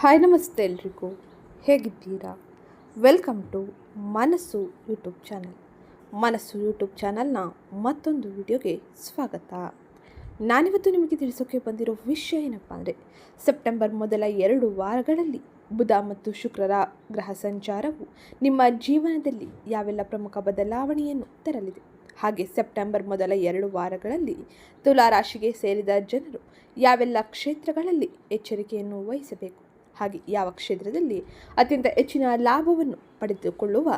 Hi ನಮಸ್ತೆ ಎಲ್ರಿಗೂ. ಹೇಗಿದ್ದೀರಾ? Welcome to Manassu YouTube channel Manassu YouTube ಚಾನಲ್ನ ಮತ್ತೊಂದು ವಿಡಿಯೋಗೆ ಸ್ವಾಗತ. ನಾನಿವತ್ತು ನಿಮಗೆ ತಿಳಿಸೋಕೆ ಬಂದಿರೋ ವಿಷಯ ಏನಪ್ಪ ಅಂದರೆ ಸೆಪ್ಟೆಂಬರ್ ಮೊದಲ ಎರಡು ವಾರಗಳಲ್ಲಿ ಬುಧ ಮತ್ತು ಶುಕ್ರರ ಗ್ರಹ ಸಂಚಾರವು ನಿಮ್ಮ ಜೀವನದಲ್ಲಿ ಯಾವೆಲ್ಲ ಪ್ರಮುಖ ಬದಲಾವಣೆಯನ್ನು ತರಲಿದೆ. ಹಾಗೆ ಸೆಪ್ಟೆಂಬರ್ ಮೊದಲ ಎರಡು ವಾರಗಳಲ್ಲಿ ತುಲಾ ರಾಶಿಗೆ ಸೇರಿದ ಜನರು ಯಾವೆಲ್ಲ ಕ್ಷೇತ್ರಗಳಲ್ಲಿ ಎಚ್ಚರಿಕೆಯನ್ನು ವಹಿಸಬೇಕು ಹಾಗೆ ಯಾವ ಕ್ಷೇತ್ರದಲ್ಲಿ ಅತ್ಯಂತ ಹೆಚ್ಚಿನ ಲಾಭವನ್ನು ಪಡೆದುಕೊಳ್ಳುವ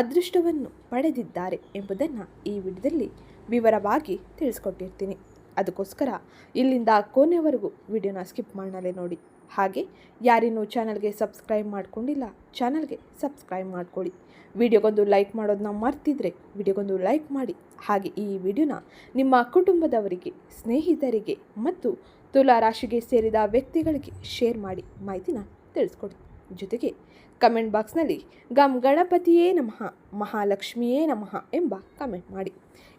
ಅದೃಷ್ಟವನ್ನು ಪಡೆದಿದ್ದಾರೆ ಎಂಬುದನ್ನು ಈ ವಿಡಿಯೋದಲ್ಲಿ ವಿವರವಾಗಿ ತಿಳಿಸ್ಕೊಟ್ಟಿರ್ತೀನಿ. ಅದಕ್ಕೋಸ್ಕರ ಇಲ್ಲಿಂದ ಕೊನೆವರೆಗೂ ವಿಡಿಯೋನ ಸ್ಕಿಪ್ ಮಾಡಲೇ ನೋಡಿ. ಹಾಗೆ ಯಾರಿನ್ನೂ ಚಾನಲ್ಗೆ ಸಬ್ಸ್ಕ್ರೈಬ್ ಮಾಡ್ಕೊಂಡಿಲ್ಲ, ಚಾನಲ್ಗೆ ಸಬ್ಸ್ಕ್ರೈಬ್ ಮಾಡ್ಕೊಳ್ಳಿ. ವಿಡಿಯೋಗೊಂದು ಲೈಕ್ ಮಾಡೋದನ್ನ ಮರ್ತಿದ್ರೆ ವಿಡಿಯೋಗೊಂದು ಲೈಕ್ ಮಾಡಿ. ಹಾಗೆ ಈ ವಿಡಿಯೋನ ನಿಮ್ಮ ಕುಟುಂಬದವರಿಗೆ, ಸ್ನೇಹಿತರಿಗೆ ಮತ್ತು ತುಲಾ ರಾಶಿಗೆ ಸೇರಿದ ವ್ಯಕ್ತಿಗಳಿಗೆ ಶೇರ್ ಮಾಡಿ ಮಾಹಿತಿನ ತಿಳಿಸ್ಕೊಡಿ. ಜೊತೆಗೆ ಕಮೆಂಟ್ ಬಾಕ್ಸ್ನಲ್ಲಿ ಗಮ್ ಗಣಪತಿಯೇ ನಮಃ, ಮಹಾಲಕ್ಷ್ಮಿಯೇ ನಮಃ ಎಂಬ ಕಮೆಂಟ್ ಮಾಡಿ.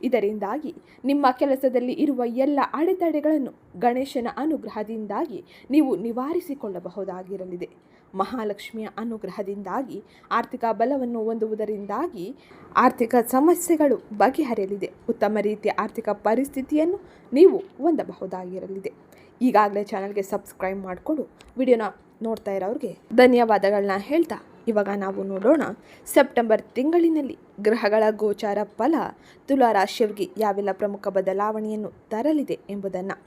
ಇದರಿಂದಾಗಿ ನಿಮ್ಮ ಕೆಲಸದಲ್ಲಿ ಇರುವ ಎಲ್ಲ ಅಡೆತಡೆಗಳನ್ನು ಗಣೇಶನ ಅನುಗ್ರಹದಿಂದಾಗಿ ನೀವು ನಿವಾರಿಸಿಕೊಳ್ಳಬಹುದಾಗಿರಲಿದೆ. ಮಹಾಲಕ್ಷ್ಮಿಯ ಅನುಗ್ರಹದಿಂದಾಗಿ ಆರ್ಥಿಕ ಬಲವನ್ನು ಹೊಂದುವುದರಿಂದಾಗಿ ಆರ್ಥಿಕ ಸಮಸ್ಯೆಗಳು ಬಗೆಹರಿಯಲಿದೆ. ಉತ್ತಮ ರೀತಿಯ ಆರ್ಥಿಕ ಪರಿಸ್ಥಿತಿಯನ್ನು ನೀವು ಹೊಂದಬಹುದಾಗಿರಲಿದೆ. ಈಗಾಗಲೇ ಚಾನಲ್ಗೆ ಸಬ್ಸ್ಕ್ರೈಬ್ ಮಾಡಿಕೊಂಡು. ವಿಡಿಯೋನ ನೋಡ್ತಾ ಇರೋರಿಗೆ ಧನ್ಯವಾದಗಳನ್ನ ಹೇಳ್ತಾ, ಇವಾಗ ನಾವು ನೋಡೋಣ ಸೆಪ್ಟೆಂಬರ್ ತಿಂಗಳಿನಲ್ಲಿ ಗ್ರಹಗಳ ಗೋಚಾರ ಫಲ ತುಲಾ ರಾಶಿಯವರಿಗೆ ಯಾವೆಲ್ಲ ಪ್ರಮುಖ ಬದಲಾವಣೆಯನ್ನು ತರಲಿದೆ ಎಂಬುದನ್ನು.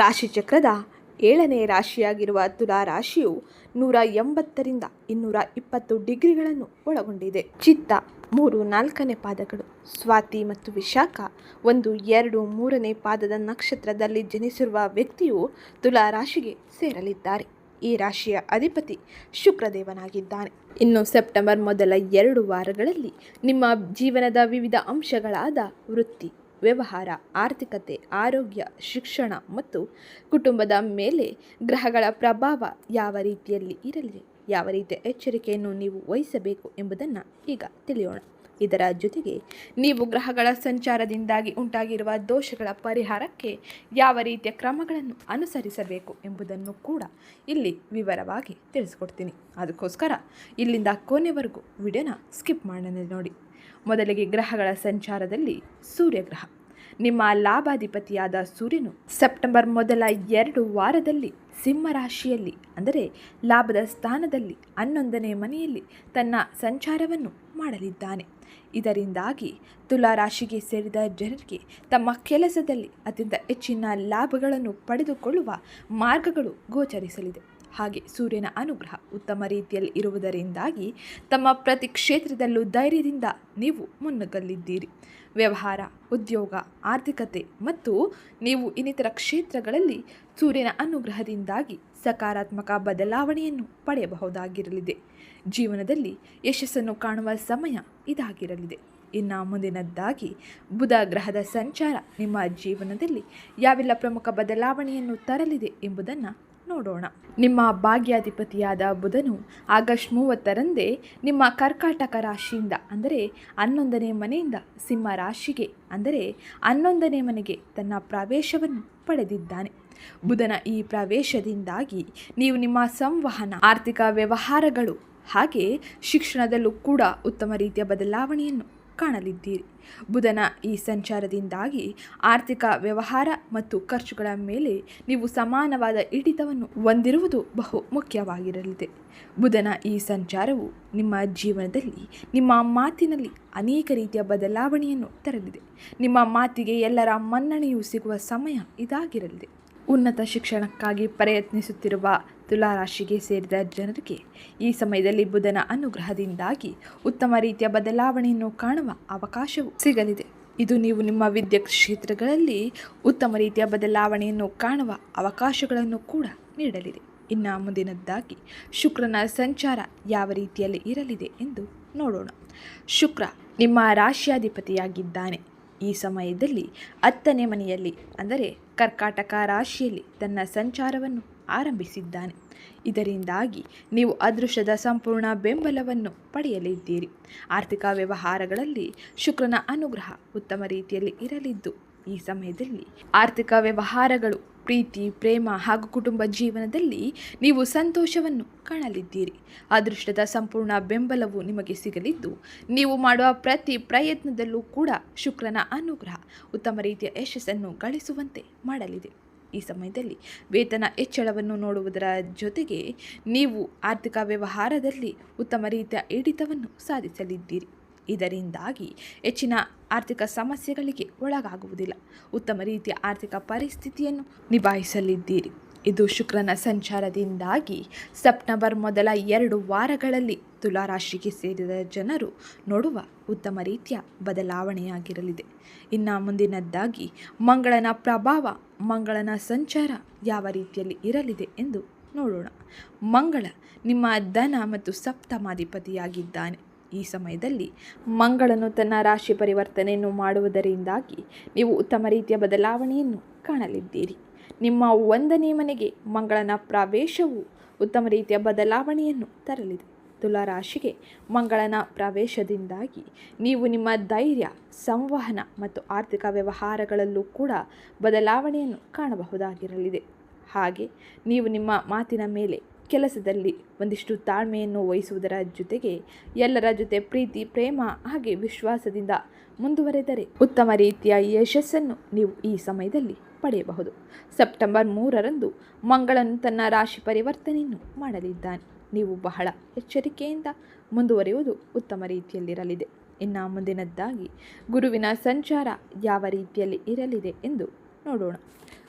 ರಾಶಿಚಕ್ರದ ಏಳನೇ ರಾಶಿಯಾಗಿರುವ ತುಲಾ ರಾಶಿಯು ನೂರ ಎಂಬತ್ತರಿಂದ ಇನ್ನೂರ ಇಪ್ಪತ್ತು ಡಿಗ್ರಿಗಳನ್ನು ಒಳಗೊಂಡಿದೆ. ಚಿತ್ತ ಮೂರು ನಾಲ್ಕನೇ ಪಾದಗಳು, ಸ್ವಾತಿ ಮತ್ತು ವಿಶಾಖ ಒಂದು ಎರಡು ಮೂರನೇ ಪಾದದ ನಕ್ಷತ್ರದಲ್ಲಿ ಜನಿಸಿರುವ ವ್ಯಕ್ತಿಯು ತುಲಾ ರಾಶಿಗೆ ಸೇರಲಿದ್ದಾರೆ. ಈ ರಾಶಿಯ ಅಧಿಪತಿ ಶುಕ್ರದೇವನಾಗಿದ್ದಾನೆ. ಇನ್ನು ಸೆಪ್ಟೆಂಬರ್ ಮೊದಲ ಎರಡು ವಾರಗಳಲ್ಲಿ ನಿಮ್ಮ ಜೀವನದ ವಿವಿಧ ಅಂಶಗಳಾದ ವೃತ್ತಿ ವ್ಯವಹಾರ, ಆರ್ಥಿಕತೆ, ಆರೋಗ್ಯ, ಶಿಕ್ಷಣ ಮತ್ತು ಕುಟುಂಬದ ಮೇಲೆ ಗ್ರಹಗಳ ಪ್ರಭಾವ ಯಾವ ರೀತಿಯಲ್ಲಿ ಇರಲಿದೆ ಯಾವ ರೀತಿಯ ಎಚ್ಚರಿಕೆಯನ್ನು ನೀವು ವಹಿಸಬೇಕು ಎಂಬುದನ್ನು ಈಗ ತಿಳಿಯೋಣ. ಇದರ ಜೊತೆಗೆ ನೀವು ಗ್ರಹಗಳ ಸಂಚಾರದಿಂದಾಗಿ ಉಂಟಾಗಿರುವ ದೋಷಗಳ ಪರಿಹಾರಕ್ಕೆ ಯಾವ ರೀತಿಯ ಕ್ರಮಗಳನ್ನು ಅನುಸರಿಸಬೇಕು ಎಂಬುದನ್ನು ಕೂಡ ಇಲ್ಲಿ ವಿವರವಾಗಿ ತಿಳಿಸ್ಕೊಡ್ತೀನಿ. ಅದಕ್ಕೋಸ್ಕರ ಇಲ್ಲಿಂದ ಕೊನೆವರೆಗೂ ವಿಡಿಯೋನ ಸ್ಕಿಪ್ ಮಾಡೋಣ ನೋಡಿ. ಮೊದಲಿಗೆ ಗ್ರಹಗಳ ಸಂಚಾರದಲ್ಲಿ ಸೂರ್ಯಗ್ರಹ. ನಿಮ್ಮ ಲಾಭಾಧಿಪತಿಯಾದ ಸೂರ್ಯನು ಸೆಪ್ಟೆಂಬರ್ ಮೊದಲ ಎರಡು ವಾರದಲ್ಲಿ ಸಿಂಹ ರಾಶಿಯಲ್ಲಿ ಅಂದರೆ ಲಾಭದ ಸ್ಥಾನದಲ್ಲಿ ಹನ್ನೊಂದನೇ ಮನೆಯಲ್ಲಿ ತನ್ನ ಸಂಚಾರವನ್ನು ಮಾಡಲಿದ್ದಾನೆ. ಇದರಿಂದಾಗಿ ತುಲಾ ರಾಶಿಗೆ ಸೇರಿದ ಜನರಿಗೆ ತಮ್ಮ ಕೆಲಸದಲ್ಲಿ ಅತ್ಯಂತ ಹೆಚ್ಚಿನ ಲಾಭಗಳನ್ನು ಪಡೆದುಕೊಳ್ಳುವ ಮಾರ್ಗಗಳು ಗೋಚರಿಸಲಿದೆ. ಹಾಗೆ ಸೂರ್ಯನ ಅನುಗ್ರಹ ಉತ್ತಮ ರೀತಿಯಲ್ಲಿ ಇರುವುದರಿಂದಾಗಿ ತಮ್ಮ ಪ್ರತಿ ಕ್ಷೇತ್ರದಲ್ಲೂ ಧೈರ್ಯದಿಂದ ನೀವು ಮುನ್ನುಗ್ಗಲಿದ್ದೀರಿ. ವ್ಯವಹಾರ, ಉದ್ಯೋಗ, ಆರ್ಥಿಕತೆ ಮತ್ತು ನೀವು ಇನ್ನಿತರ ಕ್ಷೇತ್ರಗಳಲ್ಲಿ ಸೂರ್ಯನ ಅನುಗ್ರಹದಿಂದಾಗಿ ಸಕಾರಾತ್ಮಕ ಬದಲಾವಣೆಯನ್ನು ಪಡೆಯಬಹುದಾಗಿರಲಿದೆ. ಜೀವನದಲ್ಲಿ ಯಶಸ್ಸನ್ನು ಕಾಣುವ ಸಮಯ ಇದಾಗಿರಲಿದೆ. ಇನ್ನು ಮುಂದಿನದ್ದಾಗಿ ಬುಧ ಗ್ರಹದ ಸಂಚಾರ ನಿಮ್ಮ ಜೀವನದಲ್ಲಿ ಯಾವೆಲ್ಲ ಪ್ರಮುಖ ಬದಲಾವಣೆಯನ್ನು ತರಲಿದೆ ಎಂಬುದನ್ನು ನೋಡೋಣ. ನಿಮ್ಮ ಭಾಗ್ಯಾಧಿಪತಿಯಾದ ಬುಧನು ಆಗಸ್ಟ್ ಮೂವತ್ತರಂದೇ ನಿಮ್ಮ ಕರ್ಕಾಟಕ ರಾಶಿಯಿಂದ, ಅಂದರೆ ಹನ್ನೊಂದನೇ ಮನೆಯಿಂದ ಸಿಂಹ ರಾಶಿಗೆ, ಅಂದರೆ ಹನ್ನೊಂದನೇ ಮನೆಗೆ ತನ್ನ ಪ್ರವೇಶವನ್ನು ಪಡೆದಿದ್ದಾನೆ. ಬುಧನ ಈ ಪ್ರವೇಶದಿಂದಾಗಿ ನೀವು ನಿಮ್ಮ ಸಂವಹನ, ಆರ್ಥಿಕ ವ್ಯವಹಾರಗಳು ಹಾಗೆ ಶಿಕ್ಷಣದಲ್ಲೂ ಕೂಡ ಉತ್ತಮ ರೀತಿಯ ಬದಲಾವಣೆಯನ್ನು ಕಾಣಲಿದ್ದೀರಿ. ಬುಧನ ಈ ಸಂಚಾರದಿಂದಾಗಿ ಆರ್ಥಿಕ ವ್ಯವಹಾರ ಮತ್ತು ಖರ್ಚುಗಳ ಮೇಲೆ ನೀವು ಸಮಾನವಾದ ಹಿಡಿತವನ್ನು ಹೊಂದಿರುವುದು ಬಹು ಮುಖ್ಯವಾಗಿರಲಿದೆ. ಬುಧನ ಈ ಸಂಚಾರವು ನಿಮ್ಮ ಜೀವನದಲ್ಲಿ ನಿಮ್ಮ ಮಾತಿನಲ್ಲಿ ಅನೇಕ ರೀತಿಯ ಬದಲಾವಣೆಯನ್ನು ತರಲಿದೆ. ನಿಮ್ಮ ಮಾತಿಗೆ ಎಲ್ಲರ ಮನ್ನಣೆಯೂ ಸಿಗುವ ಸಮಯ ಇದಾಗಿರಲಿದೆ. ಉನ್ನತ ಶಿಕ್ಷಣಕ್ಕಾಗಿ ಪ್ರಯತ್ನಿಸುತ್ತಿರುವ ತುಲಾರಾಶಿಗೆ ಸೇರಿದ ಜನರಿಗೆ ಈ ಸಮಯದಲ್ಲಿ ಬುಧನ ಅನುಗ್ರಹದಿಂದಾಗಿ ಉತ್ತಮ ರೀತಿಯ ಬದಲಾವಣೆಯನ್ನು ಕಾಣುವ ಅವಕಾಶವು ಸಿಗಲಿದೆ. ಇದು ನೀವು ನಿಮ್ಮ ವಿದ್ಯಾ ಕ್ಷೇತ್ರಗಳಲ್ಲಿ ಉತ್ತಮ ರೀತಿಯ ಬದಲಾವಣೆಯನ್ನು ಕಾಣುವ ಅವಕಾಶಗಳನ್ನು ಕೂಡ ನೀಡಲಿದೆ. ಇನ್ನು ಮುಂದಿನದ್ದಾಗಿ ಶುಕ್ರನ ಸಂಚಾರ ಯಾವ ರೀತಿಯಲ್ಲಿ ಇರಲಿದೆ ಎಂದು ನೋಡೋಣ. ಶುಕ್ರ ನಿಮ್ಮ ರಾಶಿಯಾಧಿಪತಿಯಾಗಿದ್ದಾನೆ. ಈ ಸಮಯದಲ್ಲಿ ಹತ್ತನೇ ಮನೆಯಲ್ಲಿ, ಅಂದರೆ ಕರ್ಕಾಟಕ ರಾಶಿಯಲ್ಲಿ, ತನ್ನ ಸಂಚಾರವನ್ನು ಆರಂಭಿಸಿದ್ದಾನೆ. ಇದರಿಂದಾಗಿ ನೀವು ಅದೃಷ್ಟದ ಸಂಪೂರ್ಣ ಬೆಂಬಲವನ್ನು ಪಡೆಯಲಿದ್ದೀರಿ. ಆರ್ಥಿಕ ವ್ಯವಹಾರಗಳಲ್ಲಿ ಶುಕ್ರನ ಅನುಗ್ರಹ ಉತ್ತಮ ರೀತಿಯಲ್ಲಿ ಇರಲಿದ್ದು, ಈ ಸಮಯದಲ್ಲಿ ಆರ್ಥಿಕ ವ್ಯವಹಾರಗಳು, ಪ್ರೀತಿ, ಪ್ರೇಮ ಹಾಗೂ ಕುಟುಂಬ ಜೀವನದಲ್ಲಿ ನೀವು ಸಂತೋಷವನ್ನು ಕಾಣಲಿದ್ದೀರಿ. ಅದೃಷ್ಟದ ಸಂಪೂರ್ಣ ಬೆಂಬಲವು ನಿಮಗೆ ಸಿಗಲಿದ್ದು, ನೀವು ಮಾಡುವ ಪ್ರತಿ ಪ್ರಯತ್ನದಲ್ಲೂ ಕೂಡ ಶುಕ್ರನ ಅನುಗ್ರಹ ಉತ್ತಮ ರೀತಿಯ ಯಶಸ್ಸನ್ನು ಗಳಿಸುವಂತೆ ಮಾಡಲಿದೆ. ಈ ಸಮಯದಲ್ಲಿ ವೇತನ ಹೆಚ್ಚಳವನ್ನು ನೋಡುವುದರ ಜೊತೆಗೆ ನೀವು ಆರ್ಥಿಕ ವ್ಯವಹಾರದಲ್ಲಿ ಉತ್ತಮ ರೀತಿಯ ಹಿಡಿತವನ್ನು ಸಾಧಿಸಲಿದ್ದೀರಿ. ಇದರಿಂದಾಗಿ ಹೆಚ್ಚಿನ ಆರ್ಥಿಕ ಸಮಸ್ಯೆಗಳಿಗೆ ಒಳಗಾಗುವುದಿಲ್ಲ. ಉತ್ತಮ ರೀತಿಯ ಆರ್ಥಿಕ ಪರಿಸ್ಥಿತಿಯನ್ನು ನಿಭಾಯಿಸಲಿದ್ದೀರಿ. ಇದು ಶುಕ್ರನ ಸಂಚಾರದಿಂದಾಗಿ ಸೆಪ್ಟೆಂಬರ್ ಮೊದಲ ಎರಡು ವಾರಗಳಲ್ಲಿ ತುಲಾರಾಶಿಗೆ ಸೇರಿದ ಜನರು ನೋಡುವ ಉತ್ತಮ ರೀತಿಯ ಬದಲಾವಣೆಯಾಗಿರಲಿದೆ. ಇನ್ನು ಮುಂದಿನದ್ದಾಗಿ, ಮಂಗಳನ ಪ್ರಭಾವ, ಮಂಗಳನ ಸಂಚಾರ ಯಾವ ರೀತಿಯಲ್ಲಿ ಇರಲಿದೆ ಎಂದು ನೋಡೋಣ. ಮಂಗಳ ನಿಮ್ಮ ಧನ ಮತ್ತು ಸಪ್ತಮಾಧಿಪತಿಯಾಗಿದ್ದಾನೆ. ಈ ಸಮಯದಲ್ಲಿ ಮಂಗಳನು ತನ್ನ ರಾಶಿ ಪರಿವರ್ತನೆಯನ್ನು ಮಾಡುವುದರಿಂದಾಗಿ ನೀವು ಉತ್ತಮ ರೀತಿಯ ಬದಲಾವಣೆಯನ್ನು ಕಾಣಲಿದ್ದೀರಿ. ನಿಮ್ಮ ಒಂದನೇ ಮನೆಗೆ ಮಂಗಳನ ಪ್ರವೇಶವು ಉತ್ತಮ ರೀತಿಯ ಬದಲಾವಣೆಯನ್ನು ತರಲಿದೆ. ತುಲಾರಾಶಿಗೆ ಮಂಗಳನ ಪ್ರವೇಶದಿಂದಾಗಿ ನೀವು ನಿಮ್ಮ ಧೈರ್ಯ, ಸಂವಹನ ಮತ್ತು ಆರ್ಥಿಕ ವ್ಯವಹಾರಗಳಲ್ಲೂ ಕೂಡ ಬದಲಾವಣೆಯನ್ನು ಕಾಣಬಹುದಾಗಿರಲಿದೆ. ಹಾಗೆ ನೀವು ನಿಮ್ಮ ಮಾತಿನ ಮೇಲೆ ಕೆಲಸದಲ್ಲಿ ಒಂದಿಷ್ಟು ತಾಳ್ಮೆಯನ್ನು ವಹಿಸುವುದರ ಜೊತೆಗೆ ಎಲ್ಲರ ಜೊತೆ ಪ್ರೀತಿ, ಪ್ರೇಮ ಹಾಗೆ ವಿಶ್ವಾಸದಿಂದ ಮುಂದುವರೆದರೆ ಉತ್ತಮ ರೀತಿಯ ಯಶಸ್ಸನ್ನು ನೀವು ಈ ಸಮಯದಲ್ಲಿ ಪಡೆಯಬಹುದು. ಸೆಪ್ಟೆಂಬರ್ ಮೂರರಂದು ಮಂಗಳನು ತನ್ನ ರಾಶಿ ಪರಿವರ್ತನೆಯನ್ನು ಮಾಡಲಿದ್ದಾನೆ. ನೀವು ಬಹಳ ಎಚ್ಚರಿಕೆಯಿಂದ ಮುಂದುವರಿಯುವುದು ಉತ್ತಮ ರೀತಿಯಲ್ಲಿರಲಿದೆ. ಇನ್ನು ಮುಂದಿನದ್ದಾಗಿ, ಗುರುವಿನ ಸಂಚಾರ ಯಾವ ರೀತಿಯಲ್ಲಿ ಇರಲಿದೆ ಎಂದು ನೋಡೋಣ.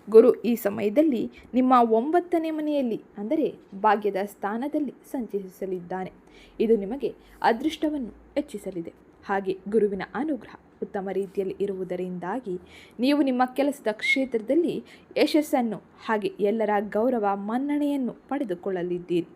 ಗುರು ಈ ಸಮಯದಲ್ಲಿ ನಿಮ್ಮ ಒಂಬತ್ತನೇ ಮನೆಯಲ್ಲಿ, ಅಂದರೆ ಭಾಗ್ಯದ ಸ್ಥಾನದಲ್ಲಿ ಸಂಚರಿಸಲಿದ್ದಾನೆ. ಇದು ನಿಮಗೆ ಅದೃಷ್ಟವನ್ನು ಹೆಚ್ಚಿಸಲಿದೆ. ಹಾಗೆ ಗುರುವಿನ ಅನುಗ್ರಹ ಉತ್ತಮ ರೀತಿಯಲ್ಲಿ ಇರುವುದರಿಂದಾಗಿ ನೀವು ನಿಮ್ಮ ಕೆಲಸದ ಕ್ಷೇತ್ರದಲ್ಲಿ ಯಶಸ್ಸನ್ನು ಹಾಗೆ ಎಲ್ಲರ ಗೌರವ ಮನ್ನಣೆಯನ್ನು ಪಡೆದುಕೊಳ್ಳಲಿದ್ದೀರಿ.